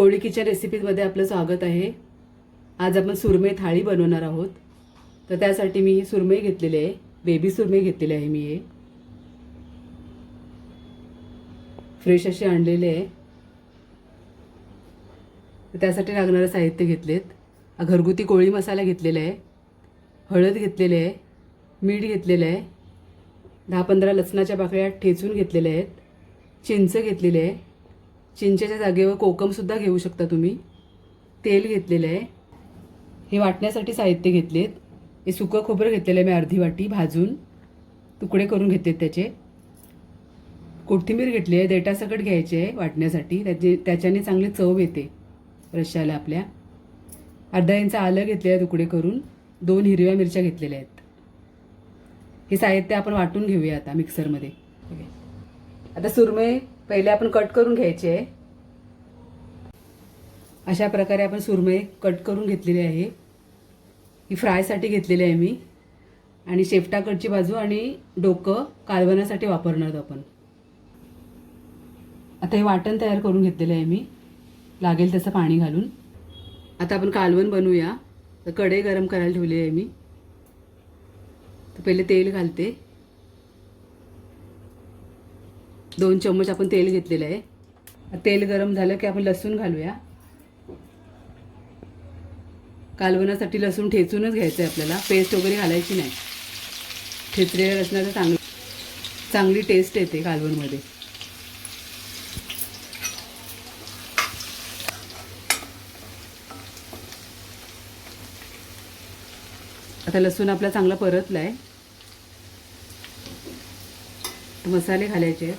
कोळिकीच्या रेसिपीजमध्ये आपलं स्वागत आहे. आज आपण सुरमई थाळी बनवणार आहोत. तर त्यासाठी मी ही सुरमई घेतलेली आहे. बेबी सुरमई घेतलेली आहे मी हे. फ्रेश असे आणलेले आहे. त्यासाठी लागणारं साहित्य घेतलेत. घरगुती कोळी मसाला घेतलेला आहे. हळद घेतलेली आहे. मीठ घेतलेलं आहे. दहा पंधरा लसणाच्या पाकळ्या ठेचून घेतलेल्या आहेत. चिंच घेतलेली आहे. चिंचेच्या जागेवर कोकमसुद्धा घेऊ शकता तुम्ही. तेल घेतलेलं आहे. हे वाटण्यासाठी साहित्य घेतलेत. हे सुकं खोबरं घेतलेलं आहे मी अर्धी वाटी भाजून. तुकडे करून घेतलेत त्याचे. कोथिंबीर घेतली आहे. देटासकट घ्यायची आहे वाटण्यासाठी. त्याचे त्याच्याने चांगली चव येते रश्याला आपल्या. अर्धा इंच आलं घेतलेलं आहे तुकडे करून. दोन हिरव्या मिरच्या घेतलेल्या आहेत. हे साहित्य आपण वाटून घेऊया आता मिक्सरमध्ये. आता सुरमई पहिले आपण कट करून घ्यायचे. आहे अशा प्रकारे आपण सुरमई कट करून घेतलेली आहे. ही फ्रायसाठी घेतलेली आहे मी. आणि शेपटाकडची बाजू आणि डोकं कालवण्यासाठी वापरणार आहोत आपण. आता हे वाटण तयार करून घेतलेलं आहे मी. लागेल तसं पाणी घालून. आता आपण कालवण बनवूया. तर कढई गरम करायला ठेवली आहे मी. तर पहिले तेल घालते. दोन चम्मच आपण तेल घेतलेलं आहे. तेल गरम झालं की आपण लसूण घालूया. कालवणासाठी लसूण ठेचूनच घ्यायचं आहे आपल्याला. पेस्ट वगैरे घालायची नाही. ठेचलेल्या लसणाचं चांगली चांगली टेस्ट येते कालवणमध्ये आता लसूण आपला चांगला परतला आहे मसाले घालायचे आहेत.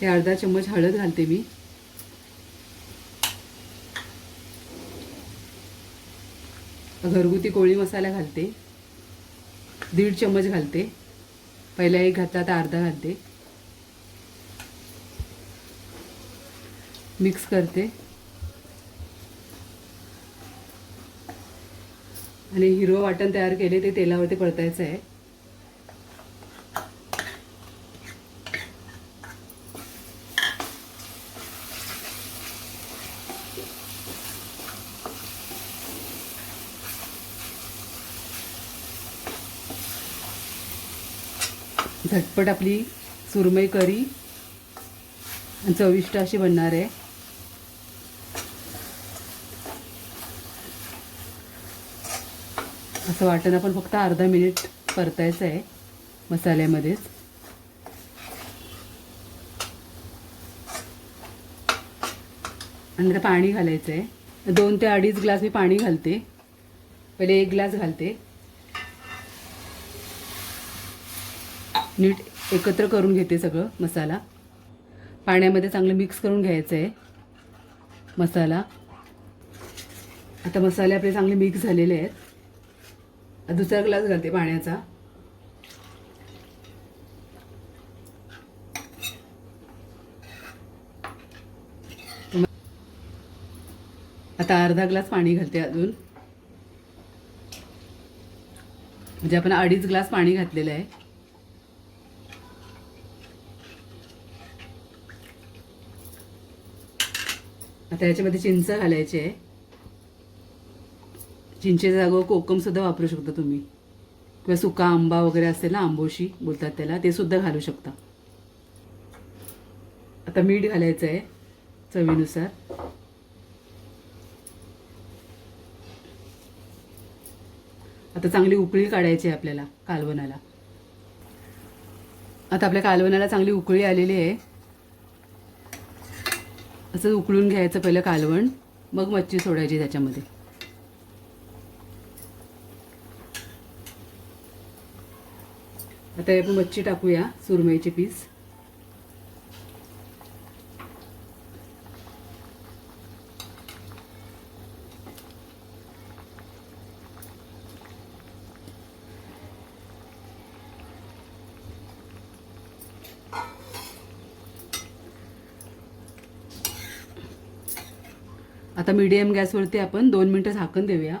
हे अर्धा चम्मच हळद घालते मी. घरगुती कोळी मसाला घालते. दीड चम्मच घालते. पहिला एक घातला तर अर्धा घालते. मिक्स करते. आणि हिरवं वाटण तयार केले ते तेलावरती परतायचं आहे. झटपट आपली सुरमई करी चविष्ट अशी बनणार आहे. असं वाटण आपण फक्त अर्धा मिनिट परतायचं आहे मसाल्यामध्येच. आणि पाणी घालायचं आहे दोन ते अडीच ग्लास मी पाणी घालते. पहिले एक ग्लास घालते. नीट एकत्र करून घेते सगळं मसाला. पाण्यामध्ये चांगलं मिक्स करून घ्यायचं आहे मसाला. आता मसाले आपले चांगले मिक्स झालेले आहेत. दुसरा ग्लास घालते पाण्याचा. आता अर्धा ग्लास पाणी घालते अजून. म्हणजे आपण अडीच ग्लास पाणी घातलेलं आहे. आता याच्यामध्ये चिंच घालायची आहे. चिंचेच्या जागेवर कोकमसुद्धा वापरू शकता तुम्ही. किंवा सुका आंबा वगैरे असेल ना आंबोशी बोलतात त्याला ते सुद्धा घालू शकता. आता मीठ घालायचं आहे चवीनुसार. आता चांगली उकळी काढायची आहे आपल्याला कालवणाला. आता आपल्या कालवणाला चांगली उकळी आलेली आहे. असं उकळून घ्यायचं पहिलं कालवण मग मच्छी सोडायची त्याच्यामध्ये. आता आपण मच्छी टाकूया सुरमईचे पीस. आता मीडियम गॅसवरती आपण दोन मिनटं झाकण देऊया.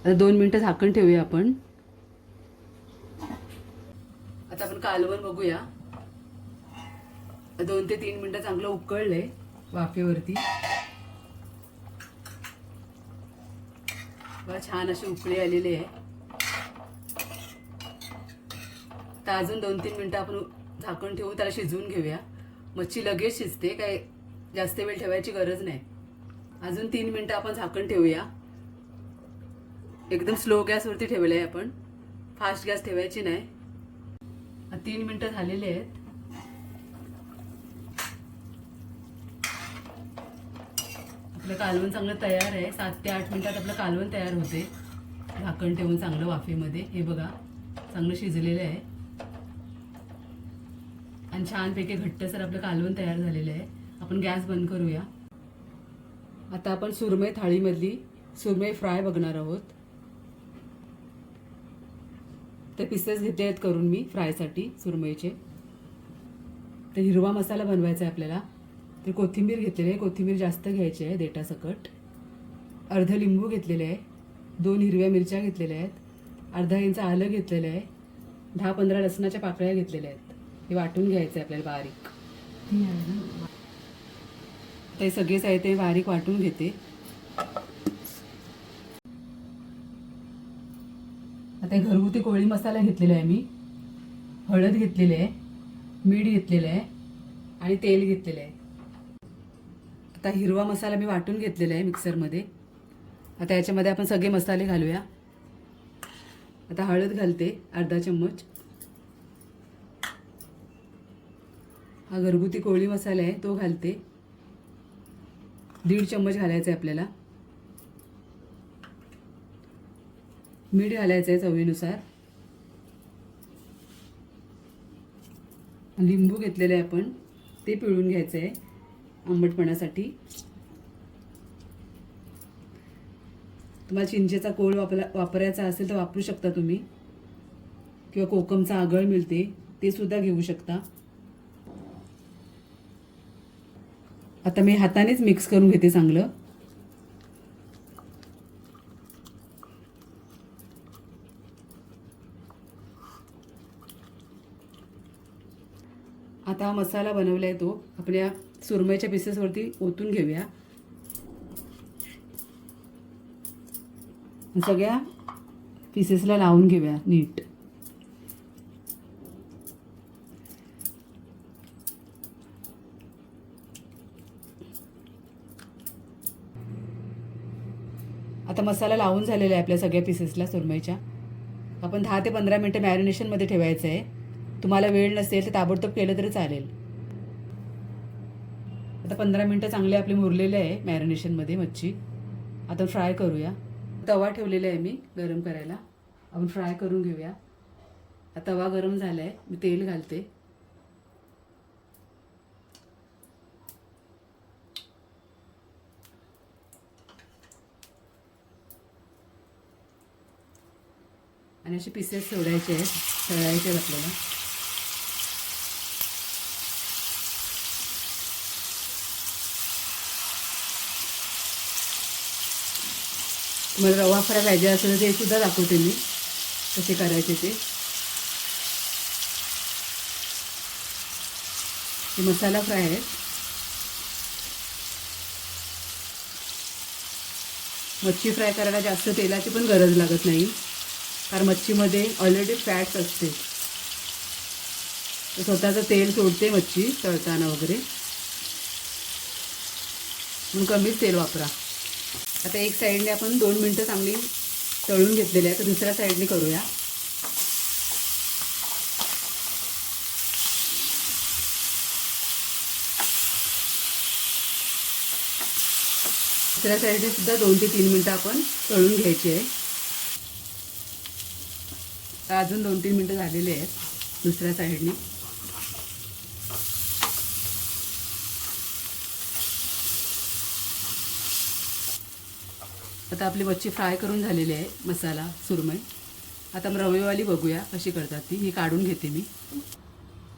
आता दोन मिनटं झाकण ठेवूया आपण. आता आपण कालवण बघूया. दोन ते तीन मिनटं चांगलं उकळलंय वाफेवरती. छान अशी उकळी आलेली आहे. तर अजून दोन तीन मिनटं आपण झाकण ठेवून त्याला शिजवून घेऊया. मच्छी लगेच शिजते काय जास्त वेळ ठेवायची गरज नाही. अजून तीन मिनटं आपण झाकण ठेवूया. एकदम स्लो गॅसवरती ठेवलं आहे आपण. फास्ट गॅस ठेवायची नाही. तीन मिनटं झालेली आहेत. आपलं कालवण चांगलं तयार आहे. सात ते आठ मिनिटात आपलं कालवण तयार होते. झाकण ठेवून चांगलं वाफेमध्ये. हे बघा चांगलं शिजलेलं आहे. आणि छानपैकी घट्टसर आपलं कालवण तयार झालेलं आहे. आपण गॅस बंद करूया. आता आपण सुरमई थाळीमधली सुरमई फ्राय बघणार आहोत. ते पिसेस घेतले आहेत करून मी फ्रायसाठी सुरमईचे. तर हिरवा मसाला बनवायचा आहे आपल्याला. तर कोथिंबीर घेतलेली आहे. कोथिंबीर जास्त घ्यायची आहे देठासकट. अर्ध लिंबू घेतलेले आहे. दोन हिरव्या मिरच्या घेतलेल्या आहेत. अर्धा इंच आलं घेतलेलं आहे. दहा पंधरा लसणाच्या पाकळ्या घेतलेल्या आहेत. हे वाटून घ्यायचं आहे आपल्याला बारीक. ते सगळे साहित्य बारीक वाटून घेते. आता घरगुती कोळी मसाला घेतलेला आहे मी. हळद घेतलेली आहे मीठ घेतलेलं आहे आणि तेल घेतलेलं आहे. आता हिरवा मसाला मी वाटून घेतलेला आहे मिक्सरमध्ये. आता याच्यामध्ये आपण सगळे मसाले घालूया. आता हळद घालते अर्धा चम्मच. हा घरगुती कोळी मसाला आहे तो घालते. दीड चम्मच घालायचा आहे आपल्याला. मीठ घालायचं आहे चवीनुसार. लिंबू घेतलेलं आहे आपण ते पिळून घ्यायचं आहे आंबटपणासाठी. तुम्हाला चिंचेचा कोळ वापरा वापरायचा असेल तर वापरू शकता तुम्ही. किंवा कोकमचा आगळ मिळते ते सुद्धा घेऊ शकता. आता मी हातानेच मिक्स करून घेते चांगलं. आता हा मसाला बनवला आहे तो आपल्या सुरमईच्या पिसेसवरती ओतून घेऊया. सगळ्या पिसेसला लावून घेऊया नीट. आता मसाला लावून झालेला आहे आपल्या सगळ्या पिसेसला सुरमईच्या. आपण दहा ते पंधरा मिनटं मॅरिनेशनमध्ये ठेवायचं आहे. तुम्हाला वेळ नसेल तर ताबडतोब केलं तरी चालेल. आता पंधरा मिनटं चांगले आपले मुरलेले आहे मॅरिनेशनमध्ये मच्छी. आता फ्राय करूया. तवा ठेवलेला आहे मी गरम करायला. आपण फ्राय करून घेऊया. आता तवा गरम झाला आहे मी तेल घालते. आणि असे पीसेस सोडायचे आहेत तळायचे आहेत आपल्याला. तुम्हाला रवा फ्राय पाहिजे असेल ते सुद्धा दाखवते मी कसे करायचे ते. मसाला फ्राय आहे मच्छी फ्राय करायला जास्त तेलाची पण गरज लागत नाही. कारण मच्छीमध्ये ऑलरेडी फॅट्स असते. स्वतःचं तेल सोडते मच्छी तळताना वगैरे. म्हणून कमीच तेल वापरा. आता एक साईडने आपण दोन मिनटं चांगली तळून घेतलेली आहे. तर दुसऱ्या साईडने करूया. दुसऱ्या साईडने सुद्धा दोन ते तीन मिनटं आपण तळून घ्यायची आहे. तर अजून दोन तीन मिनटं झालेले आहेत दुसऱ्या साईडने आता आपली मच्छी फ्राय करून झालेली आहे मसाला सुरमई. आता मग रवेवाली बघूया कशी करतात ती. ही काढून घेते मी.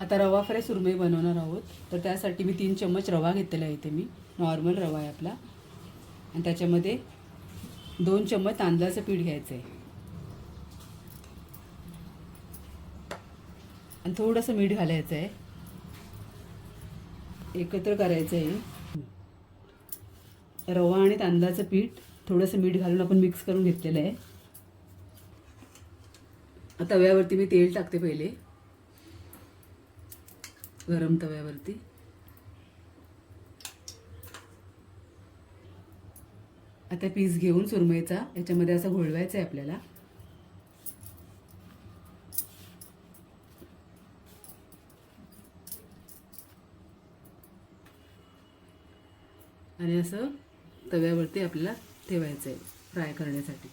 आता रवा फ्राय सुरमई बनवणार आहोत. तर त्यासाठी मी तीन चम्मच रवा घेतलेला आहे इथे मी. नॉर्मल रवा आहे आपला. आणि त्याच्यामध्ये दोन चम्मच तांदळाचं पीठ घ्यायचं आहे आणि थोडंसं मीठ घालायचं आहे. एकत्र करायचं आहे. रवा आणि तांदळाचं पीठ थोडंसं मीठ घालून आपण मिक्स करून घेतलेलं आहे. तव्यावरती मी तेल टाकते पहिले. गरम तव्यावरती. आता पीस घेऊन सुरमईचा याच्यामध्ये असं घोळवायचं आहे आपल्याला. आणि असं तव्यावरती आपल्याला ठेवायचं आहे फ्राय करण्यासाठी.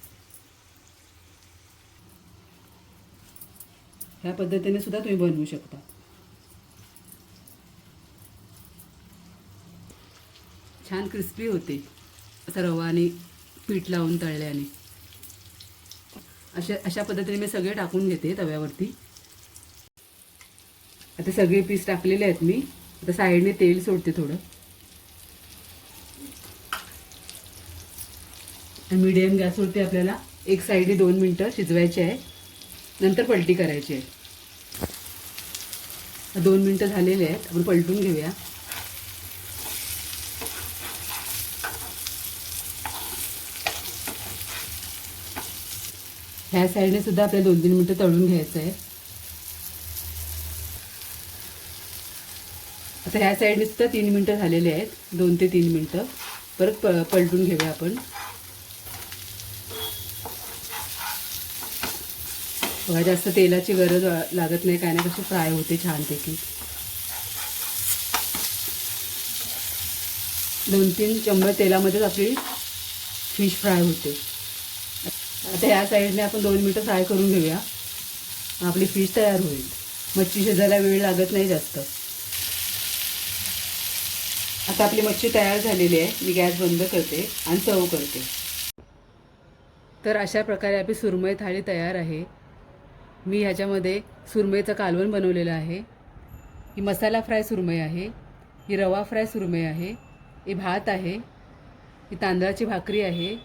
ह्या पद्धतीने सुद्धा तुम्ही बनवू शकता. छान क्रिस्पी होते. असं रवा आणि पीठ लावून तळल्याने. अशा अशा पद्धतीने मी सगळे टाकून घेते तव्यावरती. आता सगळे पीस टाकलेले आहेत मी. आता साईडने तेल सोडते थोडं. मिडियम गॅसवरती आपल्याला एक साईडने दोन मिनटं शिजवायची आहे. नंतर पलटी करायची आहे. दोन मिनटं झालेले आहेत. आपण पलटून घेऊया. ह्या साईडने सुद्धा आपल्याला दोन तीन मिनटं तळून घ्यायचं आहे. आता ह्या साईडने सुद्धा तीन मिनटं झालेले आहेत. दोन ते तीन मिनटं. परत प पलटून घेऊया आपण. बघा जास्त तेलाची गरज लागत नाही काय नाही कशी फ्राय होते छानपैकी. दोन तीन चम्मच तेलामध्येच आपली फिश फ्राय होते. आता ह्या साईडने आपण दोन मिनटं फ्राय करून घेऊया. आपली फिश तयार होईल. मच्छी शिजायला वेळ लागत नाही जास्त. आता आपली मच्छी तयार झालेली आहे. मी गॅस बंद करते आणि चव करते. तर अशा प्रकारे आपली सुरमई थाळी तयार आहे. मी ह्याच्यामध्ये सुरमईचं कालवण बनवलेलं आहे. ही मसाला फ्राय सुरमई आहे ही रवा फ्राय सुरमई आहे ही भात आहे ही तांदळाची भाकरी आहे.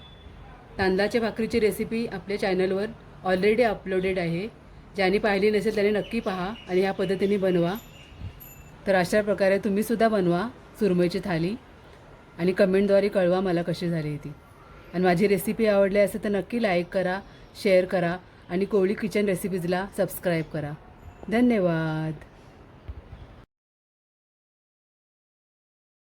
तांदळाच्या भाकरीची रेसिपी आपल्या चॅनलवर ऑलरेडी अपलोडेड आहे. ज्यांनी पाहिली नसेल त्याने नक्की पहा आणि ह्या पद्धतीने बनवा. तर अशा प्रकारे तुम्हीसुद्धा बनवा सुरमईची थाली आणि कमेंटद्वारे कळवा मला कशी झाली ती. आणि माझी रेसिपी आवडली असेल तर नक्की लाईक करा शेअर करा. आणि कोळी किचन रेसिपीजला सबस्क्राईब करा. धन्यवाद.